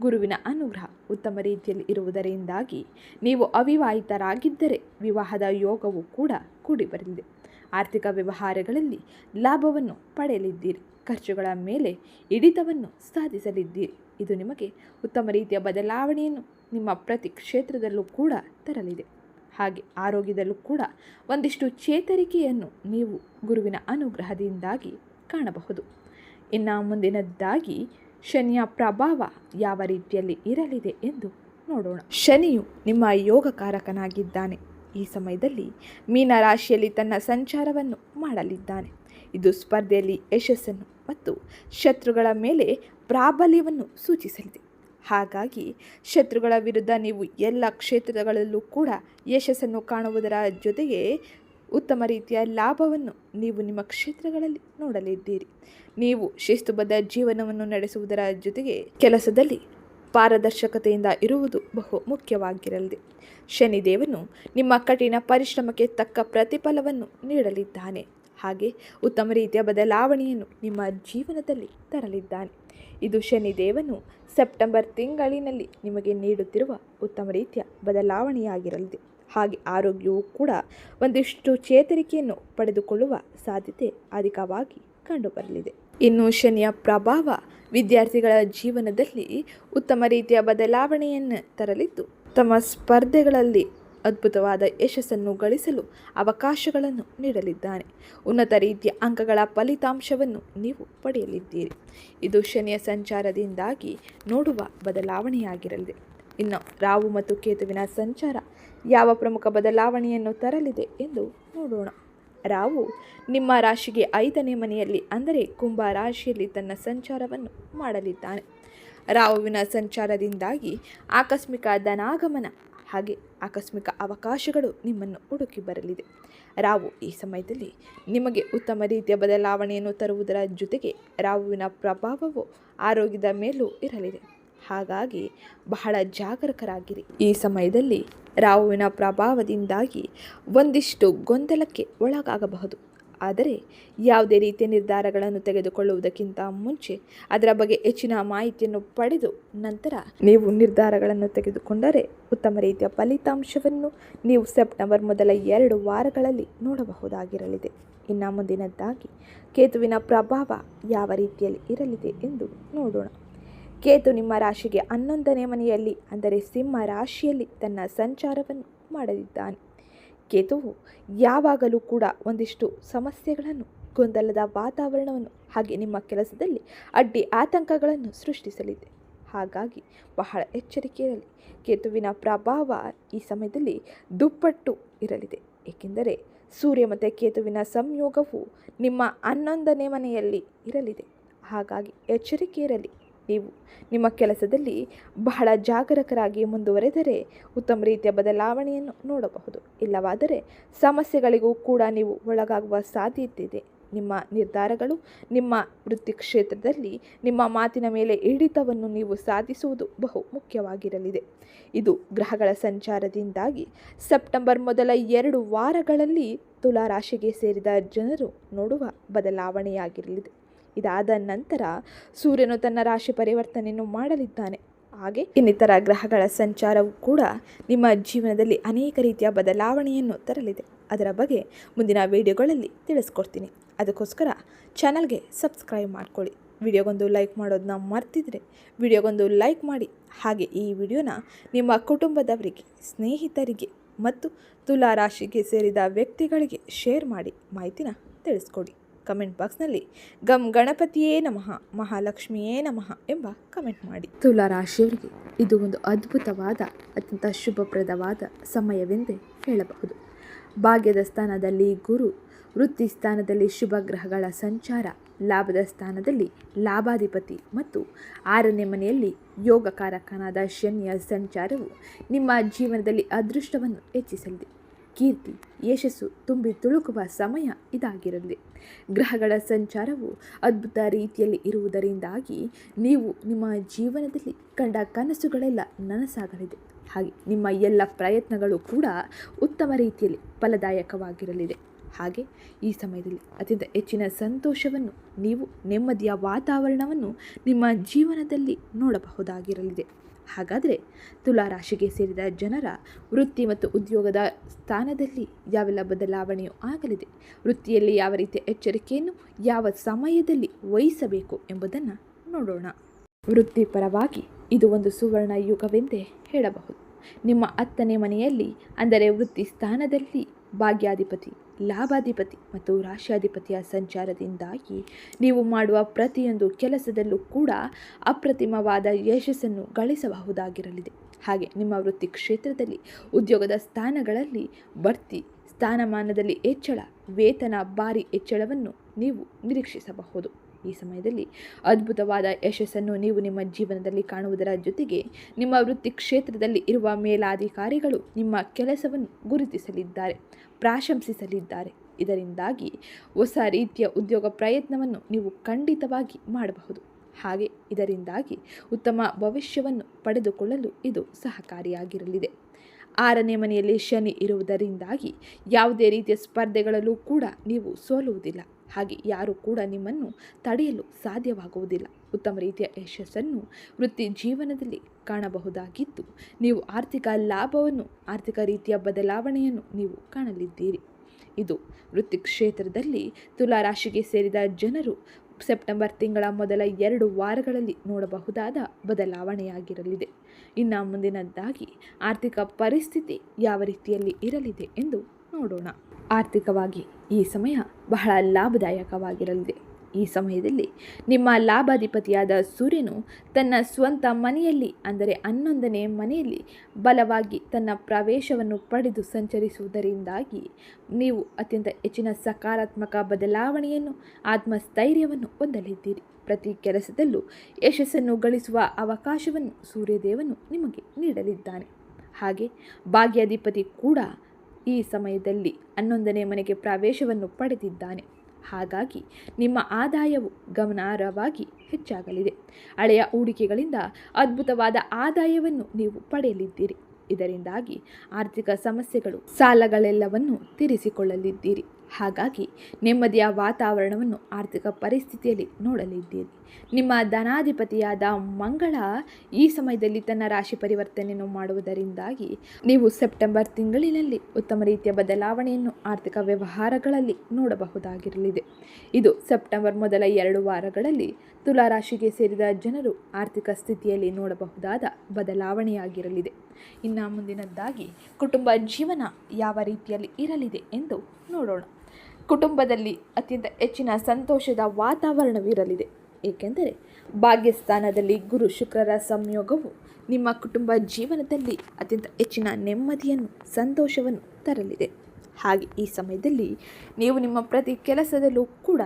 ಗುರುವಿನ ಅನುಗ್ರಹ ಉತ್ತಮ ರೀತಿಯಲ್ಲಿ ಇರುವುದರಿಂದಾಗಿ ನೀವು ಅವಿವಾಹಿತರಾಗಿದ್ದರೆ ವಿವಾಹದ ಯೋಗವು ಕೂಡ ಕೂಡಿ ಬರಲಿದೆ ಆರ್ಥಿಕ ವ್ಯವಹಾರಗಳಲ್ಲಿ ಲಾಭವನ್ನು ಪಡೆಯಲಿದ್ದೀರಿ. ಖರ್ಚುಗಳ ಮೇಲೆ ಹಿಡಿತವನ್ನು ಸಾಧಿಸಲಿದ್ದೀರಿ. ಇದು ನಿಮಗೆ ಉತ್ತಮ ರೀತಿಯ ಬದಲಾವಣೆಯನ್ನು ನಿಮ್ಮ ಪ್ರತಿ ಕ್ಷೇತ್ರದಲ್ಲೂ ಕೂಡ ತರಲಿದೆ. ಹಾಗೆ ಆರೋಗ್ಯದಲ್ಲೂ ಕೂಡ ಒಂದಿಷ್ಟು ಚೇತರಿಕೆಯನ್ನು ನೀವು ಗುರುವಿನ ಅನುಗ್ರಹದಿಂದಾಗಿ ಕಾಣಬಹುದು. ಇನ್ನು ಮುಂದಿನದ್ದಾಗಿ ಶನಿಯ ಪ್ರಭಾವ ಯಾವ ರೀತಿಯಲ್ಲಿ ಇರಲಿದೆ ಎಂದು ನೋಡೋಣ. ಶನಿಯು ನಿಮ್ಮ ಯೋಗಕಾರಕನಾಗಿದ್ದಾನೆ. ಈ ಸಮಯದಲ್ಲಿ ಮೀನ ರಾಶಿಯಲ್ಲಿ ತನ್ನ ಸಂಚಾರವನ್ನು ಮಾಡಲಿದ್ದಾನೆ. ಇದು ಸ್ಪರ್ಧೆಯಲ್ಲಿ ಯಶಸ್ಸನ್ನು ಮತ್ತು ಶತ್ರುಗಳ ಮೇಲೆ ಪ್ರಾಬಲ್ಯವನ್ನು ಸೂಚಿಸಲಿದೆ. ಹಾಗಾಗಿ ಶತ್ರುಗಳ ವಿರುದ್ಧ ನೀವು ಎಲ್ಲ ಕ್ಷೇತ್ರಗಳಲ್ಲೂ ಕೂಡ ಯಶಸ್ಸನ್ನು ಕಾಣುವುದರ ಜೊತೆಗೆ ಉತ್ತಮ ರೀತಿಯ ಲಾಭವನ್ನು ನೀವು ನಿಮ್ಮ ಕ್ಷೇತ್ರಗಳಲ್ಲಿ ನೋಡಲಿದ್ದೀರಿ. ನೀವು ಶಿಸ್ತುಬದ್ಧ ಜೀವನವನ್ನು ನಡೆಸುವುದರ ಜೊತೆಗೆ ಕೆಲಸದಲ್ಲಿ ಪಾರದರ್ಶಕತೆಯಿಂದ ಇರುವುದು ಬಹು ಮುಖ್ಯವಾಗಿರಲಿದೆ. ಶನಿದೇವನು ನಿಮ್ಮ ಕಠಿಣ ಪರಿಶ್ರಮಕ್ಕೆ ತಕ್ಕ ಪ್ರತಿಫಲವನ್ನು ನೀಡಲಿದ್ದಾನೆ. ಹಾಗೆ ಉತ್ತಮ ರೀತಿಯ ಬದಲಾವಣೆಯನ್ನು ನಿಮ್ಮ ಜೀವನದಲ್ಲಿ ತರಲಿದ್ದಾನೆ. ಇದು ಶನಿದೇವನು ಸೆಪ್ಟೆಂಬರ್ ತಿಂಗಳಿನಲ್ಲಿ ನಿಮಗೆ ನೀಡುತ್ತಿರುವ ಉತ್ತಮ ರೀತಿಯ ಬದಲಾವಣೆಯಾಗಿರಲಿದೆ. ಹಾಗೆ ಆರೋಗ್ಯವು ಕೂಡ ಒಂದಿಷ್ಟು ಚೇತರಿಕೆಯನ್ನು ಪಡೆದುಕೊಳ್ಳುವ ಸಾಧ್ಯತೆ ಅಧಿಕವಾಗಿ ಕಂಡುಬರಲಿದೆ. ಇನ್ನು ಶನಿಯ ಪ್ರಭಾವ ವಿದ್ಯಾರ್ಥಿಗಳ ಜೀವನದಲ್ಲಿ ಉತ್ತಮ ರೀತಿಯ ಬದಲಾವಣೆಯನ್ನು ತರಲಿದ್ದು, ತಮ್ಮ ಸ್ಪರ್ಧೆಗಳಲ್ಲಿ ಅದ್ಭುತವಾದ ಯಶಸ್ಸನ್ನು ಗಳಿಸಲು ಅವಕಾಶಗಳನ್ನು ನೀಡಲಿದ್ದಾನೆ. ಉನ್ನತ ರೀತಿಯ ಅಂಕಗಳ ಫಲಿತಾಂಶವನ್ನು ನೀವು ಪಡೆಯಲಿದ್ದೀರಿ. ಇದು ಶನಿಯ ಸಂಚಾರದಿಂದಾಗಿ ನೋಡುವ ಬದಲಾವಣೆಯಾಗಿರಲಿದೆ. ಇನ್ನು ರಾವು ಮತ್ತು ಕೇತುವಿನ ಸಂಚಾರ ಯಾವ ಪ್ರಮುಖ ಬದಲಾವಣೆಯನ್ನು ತರಲಿದೆ ಎಂದು ನೋಡೋಣ. ರಾವು ನಿಮ್ಮ ರಾಶಿಗೆ ಐದನೇ ಮನೆಯಲ್ಲಿ, ಅಂದರೆ ಕುಂಭ ರಾಶಿಯಲ್ಲಿ ತನ್ನ ಸಂಚಾರವನ್ನು ಮಾಡಲಿದ್ದಾನೆ. ರಾಹುವಿನ ಸಂಚಾರದಿಂದಾಗಿ ಆಕಸ್ಮಿಕ ಧನಾಗಮನ ಹಾಗೆ ಆಕಸ್ಮಿಕ ಅವಕಾಶಗಳು ನಿಮ್ಮನ್ನು ಹುಡುಕಿ ಬರಲಿದೆ. ರಾವು ಈ ಸಮಯದಲ್ಲಿ ನಿಮಗೆ ಉತ್ತಮ ರೀತಿಯ ಬದಲಾವಣೆಯನ್ನು ತರುವುದರ ಜೊತೆಗೆ ರಾವುವಿನ ಪ್ರಭಾವವು ಆರೋಗ್ಯದ ಮೇಲೂ ಇರಲಿದೆ. ಹಾಗಾಗಿ ಬಹಳ ಜಾಗರೂಕರಾಗಿರಿ. ಈ ಸಮಯದಲ್ಲಿ ರಾವುವಿನ ಪ್ರಭಾವದಿಂದಾಗಿ ಒಂದಿಷ್ಟು ಗೊಂದಲಕ್ಕೆ ಒಳಗಾಗಬಹುದು. ಆದರೆ ಯಾವುದೇ ರೀತಿಯ ನಿರ್ಧಾರಗಳನ್ನು ತೆಗೆದುಕೊಳ್ಳುವುದಕ್ಕಿಂತ ಮುಂಚೆ ಅದರ ಬಗ್ಗೆ ಹೆಚ್ಚಿನ ಮಾಹಿತಿಯನ್ನು ಪಡೆದು ನಂತರ ನೀವು ನಿರ್ಧಾರಗಳನ್ನು ತೆಗೆದುಕೊಂಡರೆ ಉತ್ತಮ ರೀತಿಯ ಫಲಿತಾಂಶವನ್ನು ನೀವು ಸೆಪ್ಟೆಂಬರ್ ಮೊದಲ ಎರಡು ವಾರಗಳಲ್ಲಿ ನೋಡಬಹುದಾಗಿರಲಿದೆ. ಇನ್ನು ಮುಂದಿನದ್ದಾಗಿ, ಕೇತುವಿನ ಪ್ರಭಾವ ಯಾವ ರೀತಿಯಲ್ಲಿ ಇರಲಿದೆ ಎಂದು ನೋಡೋಣ. ಕೇತು ನಿಮ್ಮ ರಾಶಿಗೆ ಹನ್ನೊಂದನೇ ಮನೆಯಲ್ಲಿ, ಅಂದರೆ ಸಿಂಹ ರಾಶಿಯಲ್ಲಿ, ತನ್ನ ಸಂಚಾರವನ್ನು ಮಾಡಲಿದ್ದಾನೆ. ಕೇತುವು ಯಾವಾಗಲೂ ಕೂಡ ಒಂದಿಷ್ಟು ಸಮಸ್ಯೆಗಳನ್ನು, ಗೊಂದಲದ ವಾತಾವರಣವನ್ನು ಹಾಗೆ ನಿಮ್ಮ ಕೆಲಸದಲ್ಲಿ ಅಡ್ಡಿ ಆತಂಕಗಳನ್ನು ಸೃಷ್ಟಿಸಲಿದೆ. ಹಾಗಾಗಿ ಬಹಳ ಎಚ್ಚರಿಕೆ ಇರಲಿ ಕೇತುವಿನ ಪ್ರಭಾವ ಈ ಸಮಯದಲ್ಲಿ ದುಪ್ಪಟ್ಟು ಇರಲಿದೆ. ಏಕೆಂದರೆ ಸೂರ್ಯ ಮತ್ತು ಕೇತುವಿನ ಸಂಯೋಗವು ನಿಮ್ಮ ಹನ್ನೊಂದನೇ ಮನೆಯಲ್ಲಿ ಇರಲಿದೆ. ಹಾಗಾಗಿ ಎಚ್ಚರಿಕೆ ಇರಲಿ ನೀವು ನಿಮ್ಮ ಕೆಲಸದಲ್ಲಿ ಬಹಳ ಜಾಗರೂಕರಾಗಿ ಮುಂದುವರೆದರೆ ಉತ್ತಮ ರೀತಿಯ ಬದಲಾವಣೆಯನ್ನು ನೋಡಬಹುದು. ಇಲ್ಲವಾದರೆ ಸಮಸ್ಯೆಗಳಿಗೂ ಕೂಡ ನೀವು ಒಳಗಾಗುವ ಸಾಧ್ಯತೆ ಇದೆ. ನಿಮ್ಮ ನಿರ್ಧಾರಗಳು ನಿಮ್ಮ ವೃತ್ತಿ ಕ್ಷೇತ್ರದಲ್ಲಿ ನಿಮ್ಮ ಮಾತಿನ ಮೇಲೆ ಹಿಡಿತವನ್ನು ನೀವು ಸಾಧಿಸುವುದು ಬಹು ಮುಖ್ಯವಾಗಿರಲಿದೆ. ಇದು ಗ್ರಹಗಳ ಸಂಚಾರದಿಂದಾಗಿ ಸೆಪ್ಟೆಂಬರ್ ಮೊದಲ ಎರಡು ವಾರಗಳಲ್ಲಿ ತುಲಾ ರಾಶಿಗೆ ಸೇರಿದ ಜನರು ನೋಡುವ ಬದಲಾವಣೆಯಾಗಿರಲಿದೆ. ಇದಾದ ನಂತರ ಸೂರ್ಯನು ತನ್ನ ರಾಶಿ ಪರಿವರ್ತನೆಯನ್ನು ಮಾಡಲಿದ್ದಾನೆ. ಹಾಗೆ ಇನ್ನಿತರ ಗ್ರಹಗಳ ಸಂಚಾರವು ಕೂಡ ನಿಮ್ಮ ಜೀವನದಲ್ಲಿ ಅನೇಕ ರೀತಿಯ ಬದಲಾವಣೆಯನ್ನು ತರಲಿದೆ. ಅದರ ಬಗ್ಗೆ ಮುಂದಿನ ವಿಡಿಯೋಗಳಲ್ಲಿ ತಿಳಿಸ್ಕೊಡ್ತೀನಿ. ಅದಕ್ಕೋಸ್ಕರ ಚಾನಲ್ಗೆ ಸಬ್ಸ್ಕ್ರೈಬ್ ಮಾಡ್ಕೊಳ್ಳಿ. ವಿಡಿಯೋಗೊಂದು ಲೈಕ್ ಮಾಡೋದನ್ನ ಮರ್ತಿದ್ರೆ ವಿಡಿಯೋಗೊಂದು ಲೈಕ್ ಮಾಡಿ. ಹಾಗೆ ಈ ವಿಡಿಯೋನ ನಿಮ್ಮ ಕುಟುಂಬದವರಿಗೆ, ಸ್ನೇಹಿತರಿಗೆ ಮತ್ತು ತುಲಾ ರಾಶಿಗೆ ಸೇರಿದ ವ್ಯಕ್ತಿಗಳಿಗೆ ಶೇರ್ ಮಾಡಿ ಮಾಹಿತಿನ ತಿಳಿಸ್ಕೊಡಿ. ಕಮೆಂಟ್ ಬಾಕ್ಸ್ನಲ್ಲಿ, ಗಮ್ ಗಣಪತಿಯೇ ನಮಃ, ಮಹಾಲಕ್ಷ್ಮಿಯೇ ನಮಃ ಎಂಬ ಕಮೆಂಟ್ ಮಾಡಿ. ತುಲಾ ರಾಶಿಯವರಿಗೆ ಇದು ಒಂದು ಅದ್ಭುತವಾದ, ಅತ್ಯಂತ ಶುಭಪ್ರದವಾದ ಸಮಯವೆಂದೇ ಹೇಳಬಹುದು. ಭಾಗ್ಯದ ಸ್ಥಾನದಲ್ಲಿ ಗುರು, ವೃತ್ತಿ ಸ್ಥಾನದಲ್ಲಿ ಶುಭ ಗ್ರಹಗಳ ಸಂಚಾರ, ಲಾಭದ ಸ್ಥಾನದಲ್ಲಿ ಲಾಭಾಧಿಪತಿ ಮತ್ತು ಆರನೇ ಮನೆಯಲ್ಲಿ ಯೋಗಕಾರಕನಾದ ಶನಿಯ ಸಂಚಾರವು ನಿಮ್ಮ ಜೀವನದಲ್ಲಿ ಅದೃಷ್ಟವನ್ನು ಹೆಚ್ಚಿಸಲಿದೆ. ಕೀರ್ತಿ, ಯಶಸ್ಸು, ತುಂಬಿ ತುಳುಕುವ ಸಮಯ ಇದಾಗಿರಲಿ. ಗ್ರಹಗಳ ಸಂಚಾರವು ಅದ್ಭುತ ರೀತಿಯಲ್ಲಿ ಇರುವುದರಿಂದಾಗಿ ನೀವು ನಿಮ್ಮ ಜೀವನದಲ್ಲಿ ಕಂಡ ಕನಸುಗಳೆಲ್ಲ ನನಸಾಗಲಿದೆ. ಹಾಗೆ ನಿಮ್ಮ ಎಲ್ಲ ಪ್ರಯತ್ನಗಳು ಕೂಡ ಉತ್ತಮ ರೀತಿಯಲ್ಲಿ ಫಲದಾಯಕವಾಗಿರಲಿದೆ. ಹಾಗೆ ಈ ಸಮಯದಲ್ಲಿ ಅತ್ಯಂತ ಹೆಚ್ಚಿನ ಸಂತೋಷವನ್ನು ನೀವು ನೆಮ್ಮದಿಯ ವಾತಾವರಣವನ್ನು ನಿಮ್ಮ ಜೀವನದಲ್ಲಿ ನೋಡಬಹುದಾಗಿರಲಿದೆ. ಹಾಗಾದರೆ ತುಲಾ ರಾಶಿಗೆ ಸೇರಿದ ಜನರ ವೃತ್ತಿ ಮತ್ತು ಉದ್ಯೋಗದ ಸ್ಥಾನದಲ್ಲಿ ಯಾವೆಲ್ಲ ಬದಲಾವಣೆಯೂ ಆಗಲಿದೆ? ವೃತ್ತಿಯಲ್ಲಿ ಯಾವ ರೀತಿಯ ಎಚ್ಚರಿಕೆಯನ್ನು ಯಾವ ಸಮಯದಲ್ಲಿ ವಹಿಸಬೇಕು ಎಂಬುದನ್ನು ನೋಡೋಣ. ವೃತ್ತಿಪರವಾಗಿ ಇದು ಒಂದು ಸುವರ್ಣ ಯುಗವೆಂದೇ ಹೇಳಬಹುದು. ನಿಮ್ಮ ಹತ್ತನೇ ಮನೆಯಲ್ಲಿ, ಅಂದರೆ ವೃತ್ತಿ ಸ್ಥಾನದಲ್ಲಿ, ಭಾಗ್ಯಾಧಿಪತಿ ಲಾಭಾಧಿಪತಿ ಮತ್ತು ರಾಶ್ಯಾಧಿಪತಿಯ ಸಂಚಾರದಿಂದಾಗಿ ನೀವು ಮಾಡುವ ಪ್ರತಿಯೊಂದು ಕೆಲಸದಲ್ಲೂ ಕೂಡ ಅಪ್ರತಿಮವಾದ ಯಶಸ್ಸನ್ನು ಗಳಿಸಬಹುದಾಗಿರಲಿದೆ. ಹಾಗೆ ನಿಮ್ಮ ವೃತ್ತಿ ಕ್ಷೇತ್ರದಲ್ಲಿ, ಉದ್ಯೋಗದ ಸ್ಥಾನಗಳಲ್ಲಿ ಬಡ್ತಿ, ಸ್ಥಾನಮಾನದಲ್ಲಿ ಹೆಚ್ಚಳ, ವೇತನ ಭಾರಿ ಹೆಚ್ಚಳವನ್ನು ನೀವು ನಿರೀಕ್ಷಿಸಬಹುದು. ಈ ಸಮಯದಲ್ಲಿ ಅದ್ಭುತವಾದ ಯಶಸ್ಸನ್ನು ನೀವು ನಿಮ್ಮ ಜೀವನದಲ್ಲಿ ಕಾಣುವುದರ ಜೊತೆಗೆ ನಿಮ್ಮ ವೃತ್ತಿ ಕ್ಷೇತ್ರದಲ್ಲಿ ಇರುವ ಮೇಲಾಧಿಕಾರಿಗಳು ನಿಮ್ಮ ಕೆಲಸವನ್ನು ಗುರುತಿಸಲಿದ್ದಾರೆ. ಪ್ರಾಶಂಸಿಸಲಿದ್ದಾರೆ. ಇದರಿಂದಾಗಿ ಹೊಸ ರೀತಿಯ ಉದ್ಯೋಗ ಪ್ರಯತ್ನವನ್ನು ನೀವು ಖಂಡಿತವಾಗಿ ಮಾಡಬಹುದು. ಹಾಗೆ ಇದರಿಂದಾಗಿ ಉತ್ತಮ ಭವಿಷ್ಯವನ್ನು ಪಡೆದುಕೊಳ್ಳಲು ಇದು ಸಹಕಾರಿಯಾಗಿರಲಿದೆ. ಆರನೇ ಮನೆಯಲ್ಲಿ ಶನಿ ಇರುವುದರಿಂದಾಗಿ ಯಾವುದೇ ರೀತಿಯ ಸ್ಪರ್ಧೆಗಳಲ್ಲೂ ಕೂಡ ನೀವು ಸೋಲುವುದಿಲ್ಲ. ಹಾಗೆ ಯಾರು ಕೂಡ ನಿಮ್ಮನ್ನು ತಡೆಯಲು ಸಾಧ್ಯವಾಗುವುದಿಲ್ಲ. ಉತ್ತಮ ರೀತಿಯ ಯಶಸ್ಸನ್ನು ವೃತ್ತಿ ಜೀವನದಲ್ಲಿ ಕಾಣಬಹುದಾಗಿದ್ದು, ನೀವು ಆರ್ಥಿಕ ಲಾಭವನ್ನು, ಆರ್ಥಿಕ ರೀತಿಯ ಬದಲಾವಣೆಯನ್ನು ನೀವು ಕಾಣಲಿದ್ದೀರಿ. ಇದು ವೃತ್ತಿ ಕ್ಷೇತ್ರದಲ್ಲಿ ತುಲಾ ರಾಶಿಗೆ ಸೇರಿದ ಜನರು ಸೆಪ್ಟೆಂಬರ್ ತಿಂಗಳ ಮೊದಲ ಎರಡು ವಾರಗಳಲ್ಲಿ ನೋಡಬಹುದಾದ ಬದಲಾವಣೆಯಾಗಿರಲಿದೆ. ಇನ್ನು ಮುಂದಿನದ್ದಾಗಿ ಆರ್ಥಿಕ ಪರಿಸ್ಥಿತಿ ಯಾವ ರೀತಿಯಲ್ಲಿ ಇರಲಿದೆ ಎಂದು ನೋಡೋಣ. ಆರ್ಥಿಕವಾಗಿ ಈ ಸಮಯ ಬಹಳ ಲಾಭದಾಯಕವಾಗಿರಲಿದೆ. ಈ ಸಮಯದಲ್ಲಿ ನಿಮ್ಮ ಲಾಭಾಧಿಪತಿಯಾದ ಸೂರ್ಯನು ತನ್ನ ಸ್ವಂತ ಮನೆಯಲ್ಲಿ, ಅಂದರೆ ಹನ್ನೊಂದನೇ ಮನೆಯಲ್ಲಿ, ಬಲವಾಗಿ ತನ್ನ ಪ್ರವೇಶವನ್ನು ಪಡೆದು ಸಂಚರಿಸುವುದರಿಂದಾಗಿ ನೀವು ಅತ್ಯಂತ ಹೆಚ್ಚಿನ ಸಕಾರಾತ್ಮಕ ಬದಲಾವಣೆಯನ್ನು, ಆತ್ಮಸ್ಥೈರ್ಯವನ್ನು ಹೊಂದಲಿದ್ದೀರಿ. ಪ್ರತಿ ಕೆಲಸದಲ್ಲೂ ಯಶಸ್ಸನ್ನು ಗಳಿಸುವ ಅವಕಾಶವನ್ನು ಸೂರ್ಯದೇವನು ನಿಮಗೆ ನೀಡಲಿದ್ದಾನೆ. ಹಾಗೆ ಭಾಗ್ಯಾಧಿಪತಿ ಕೂಡ ಈ ಸಮಯದಲ್ಲಿ ಹನ್ನೊಂದನೇ ಮನೆಗೆ ಪ್ರವೇಶವನ್ನು ಪಡೆದಿದ್ದಾನೆ. ಹಾಗಾಗಿ ನಿಮ್ಮ ಆದಾಯವು ಗಮನಾರ್ಹವಾಗಿ ಹೆಚ್ಚಾಗಲಿದೆ. ಹಳೆಯ ಹೂಡಿಕೆಗಳಿಂದ ಅದ್ಭುತವಾದ ಆದಾಯವನ್ನು ನೀವು ಪಡೆಯಲಿದ್ದೀರಿ. ಇದರಿಂದಾಗಿ ಆರ್ಥಿಕ ಸಮಸ್ಯೆಗಳು ಸಾಲಗಳೆಲ್ಲವನ್ನು ತೀರಿಸಿಕೊಳ್ಳಲಿದ್ದೀರಿ. ಹಾಗಾಗಿ ನೆಮ್ಮದಿಯ ವಾತಾವರಣವನ್ನು ಆರ್ಥಿಕ ಪರಿಸ್ಥಿತಿಯಲ್ಲಿ ನೋಡಲಿದ್ದೀರಿ. ನಿಮ್ಮ ಧನಾಧಿಪತಿಯಾದ ಮಂಗಳ ಈ ಸಮಯದಲ್ಲಿ ತನ್ನ ರಾಶಿ ಪರಿವರ್ತನೆಯನ್ನು ಮಾಡುವುದರಿಂದಾಗಿ ನೀವು ಸೆಪ್ಟೆಂಬರ್ ತಿಂಗಳಿನಲ್ಲಿ ಉತ್ತಮ ರೀತಿಯ ಬದಲಾವಣೆಯನ್ನು ಆರ್ಥಿಕ ವ್ಯವಹಾರಗಳಲ್ಲಿ ನೋಡಬಹುದಾಗಿರಲಿದೆ. ಇದು ಸೆಪ್ಟೆಂಬರ್ ಮೊದಲ ಎರಡು ವಾರಗಳಲ್ಲಿ ತುಲಾ ರಾಶಿಗೆ ಸೇರಿದ ಜನರು ಆರ್ಥಿಕ ಸ್ಥಿತಿಯಲ್ಲಿ ನೋಡಬಹುದಾದ ಬದಲಾವಣೆಯಾಗಿರಲಿದೆ. ಇನ್ನು ಮುಂದಿನದ್ದಾಗಿ ಕುಟುಂಬ ಜೀವನ ಯಾವ ರೀತಿಯಲ್ಲಿ ಇರಲಿದೆ ಎಂದು ನೋಡೋಣ. ಕುಟುಂಬದಲ್ಲಿ ಅತ್ಯಂತ ಹೆಚ್ಚಿನ ಸಂತೋಷದ ವಾತಾವರಣವಿರಲಿದೆ. ಏಕೆಂದರೆ ಭಾಗ್ಯಸ್ಥಾನದಲ್ಲಿ ಗುರು ಶುಕ್ರರ ಸಂಯೋಗವು ನಿಮ್ಮ ಕುಟುಂಬ ಜೀವನದಲ್ಲಿ ಅತ್ಯಂತ ಹೆಚ್ಚಿನ ನೆಮ್ಮದಿಯನ್ನು, ಸಂತೋಷವನ್ನು ತರಲಿದೆ. ಹಾಗೆ ಈ ಸಮಯದಲ್ಲಿ ನೀವು ನಿಮ್ಮ ಪ್ರತಿ ಕೆಲಸದಲ್ಲೂ ಕೂಡ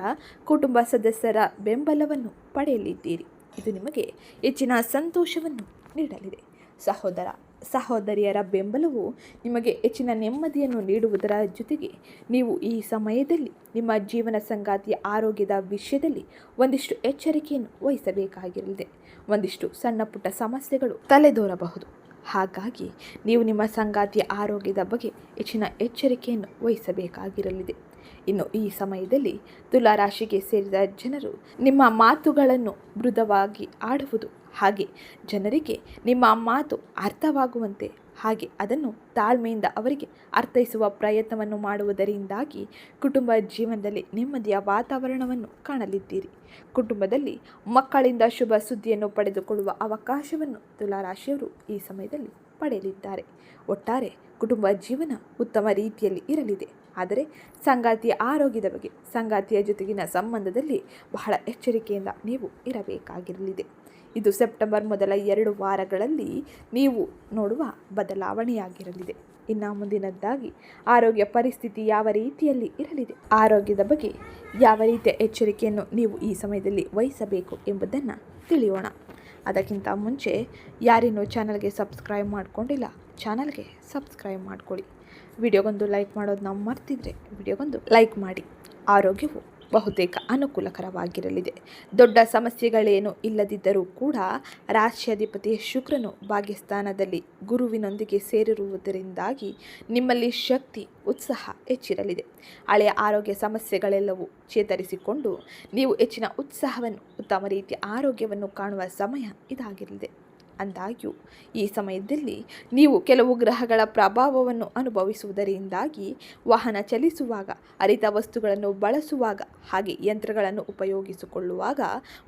ಕುಟುಂಬ ಸದಸ್ಯರ ಬೆಂಬಲವನ್ನು ಪಡೆಯಲಿದ್ದೀರಿ. ಇದು ನಿಮಗೆ ಹೆಚ್ಚಿನ ಸಂತೋಷವನ್ನು ನೀಡಲಿದೆ. ಸಹೋದರ ಸಹೋದರಿಯರ ಬೆಂಬಲವು ನಿಮಗೆ ಹೆಚ್ಚಿನ ನೆಮ್ಮದಿಯನ್ನು ನೀಡುವುದರ ಜೊತೆಗೆ ನೀವು ಈ ಸಮಯದಲ್ಲಿ ನಿಮ್ಮ ಜೀವನ ಸಂಗಾತಿಯ ಆರೋಗ್ಯದ ವಿಷಯದಲ್ಲಿ ಒಂದಿಷ್ಟು ಎಚ್ಚರಿಕೆಯನ್ನು ವಹಿಸಬೇಕಾಗಿರಲಿದೆ. ಒಂದಿಷ್ಟು ಸಣ್ಣ ಪುಟ್ಟ ಸಮಸ್ಯೆಗಳು ತಲೆದೋರಬಹುದು. ಹಾಗಾಗಿ ನೀವು ನಿಮ್ಮ ಸಂಗಾತಿಯ ಆರೋಗ್ಯದ ಬಗ್ಗೆ ಹೆಚ್ಚಿನ ಎಚ್ಚರಿಕೆಯನ್ನು ವಹಿಸಬೇಕಾಗಿರಲಿದೆ. ಇನ್ನು ಈ ಸಮಯದಲ್ಲಿ ತುಲಾ ರಾಶಿಗೆ ಸೇರಿದ ಜನರು ನಿಮ್ಮ ಮಾತುಗಳನ್ನು ಮೃದುವಾಗಿ ಆಡುವುದು ಹಾಗೆ ಜನರಿಗೆ ನಿಮ್ಮ ಮಾತು ಅರ್ಥವಾಗುವಂತೆ ಹಾಗೆ ಅದನ್ನು ತಾಳ್ಮೆಯಿಂದ ಅವರಿಗೆ ಅರ್ಥೈಸುವ ಪ್ರಯತ್ನವನ್ನು ಮಾಡುವುದರಿಂದಾಗಿ ಕುಟುಂಬ ಜೀವನದಲ್ಲಿ ನೆಮ್ಮದಿಯ ವಾತಾವರಣವನ್ನು ಕಾಣಲಿದ್ದೀರಿ. ಕುಟುಂಬದಲ್ಲಿ ಮಕ್ಕಳಿಂದ ಶುಭ ಸುದ್ದಿಯನ್ನು ಪಡೆದುಕೊಳ್ಳುವ ಅವಕಾಶವನ್ನು ತುಲಾರಾಶಿಯವರು ಈ ಸಮಯದಲ್ಲಿ ಪಡೆಯಲಿದ್ದಾರೆ. ಒಟ್ಟಾರೆ ಕುಟುಂಬ ಜೀವನ ಉತ್ತಮ ರೀತಿಯಲ್ಲಿ ಇರಲಿದೆ. ಆದರೆ ಸಂಗಾತಿಯ ಆರೋಗ್ಯದ ಬಗ್ಗೆ, ಸಂಗಾತಿಯ ಜೊತೆಗಿನ ಸಂಬಂಧದಲ್ಲಿ ಬಹಳ ಎಚ್ಚರಿಕೆಯಿಂದ ನೀವು ಇರಬೇಕಾಗಿರಲಿದೆ. ಇದು ಸೆಪ್ಟೆಂಬರ್ ಮೊದಲ ಎರಡು ವಾರಗಳಲ್ಲಿ ನೀವು ನೋಡುವ ಬದಲಾವಣೆಯಾಗಿರಲಿದೆ. ಇನ್ನು ಮುಂದಿನದ್ದಾಗಿ, ಆರೋಗ್ಯ ಪರಿಸ್ಥಿತಿ ಯಾವ ರೀತಿಯಲ್ಲಿ ಇರಲಿದೆ, ಆರೋಗ್ಯದ ಬಗ್ಗೆ ಯಾವ ರೀತಿಯ ಎಚ್ಚರಿಕೆಯನ್ನು ನೀವು ಈ ಸಮಯದಲ್ಲಿ ವಹಿಸಬೇಕು ಎಂಬುದನ್ನು ತಿಳಿಯೋಣ. ಅದಕ್ಕಿಂತ ಮುಂಚೆ, ಯಾರಿನ್ನೂ ಚಾನಲ್ಗೆ ಸಬ್ಸ್ಕ್ರೈಬ್ ಮಾಡಿಕೊಂಡಿಲ್ಲ, ಚಾನಲ್ಗೆ ಸಬ್ಸ್ಕ್ರೈಬ್ ಮಾಡಿಕೊಳ್ಳಿ. ವಿಡಿಯೋಗೊಂದು ಲೈಕ್ ಮಾಡೋದನ್ನ ಮರ್ತಿದ್ರೆ ವಿಡಿಯೋಗೊಂದು ಲೈಕ್ ಮಾಡಿ. ಆರೋಗ್ಯವು ಬಹುತೇಕ ಅನುಕೂಲಕರವಾಗಿರಲಿದೆ. ದೊಡ್ಡ ಸಮಸ್ಯೆಗಳೇನು ಇಲ್ಲದಿದ್ದರೂ ಕೂಡ ರಾಶ್ಯಾಧಿಪತಿ ಶುಕ್ರನು ಭಾಗ್ಯಸ್ಥಾನದಲ್ಲಿ ಗುರುವಿನೊಂದಿಗೆ ಸೇರಿರುವುದರಿಂದಾಗಿ ನಿಮ್ಮಲ್ಲಿ ಶಕ್ತಿ, ಉತ್ಸಾಹ ಹೆಚ್ಚಿರಲಿದೆ. ಹಳೆಯ ಆರೋಗ್ಯ ಸಮಸ್ಯೆಗಳೆಲ್ಲವೂ ಚೇತರಿಸಿಕೊಂಡು ನೀವು ಹೆಚ್ಚಿನ ಉತ್ಸಾಹವನ್ನು, ಉತ್ತಮ ರೀತಿಯ ಆರೋಗ್ಯವನ್ನು ಕಾಣುವ ಸಮಯ ಇದಾಗಿರಲಿದೆ. ಅಂದಾಗ್ಯೂ, ಈ ಸಮಯದಲ್ಲಿ ನೀವು ಕೆಲವು ಗ್ರಹಗಳ ಪ್ರಭಾವವನ್ನು ಅನುಭವಿಸುವುದರಿಂದಾಗಿ ವಾಹನ ಚಲಿಸುವಾಗ, ಅರಿತ ವಸ್ತುಗಳನ್ನು ಬಳಸುವಾಗ, ಹಾಗೆ ಯಂತ್ರಗಳನ್ನು ಉಪಯೋಗಿಸಿಕೊಳ್ಳುವಾಗ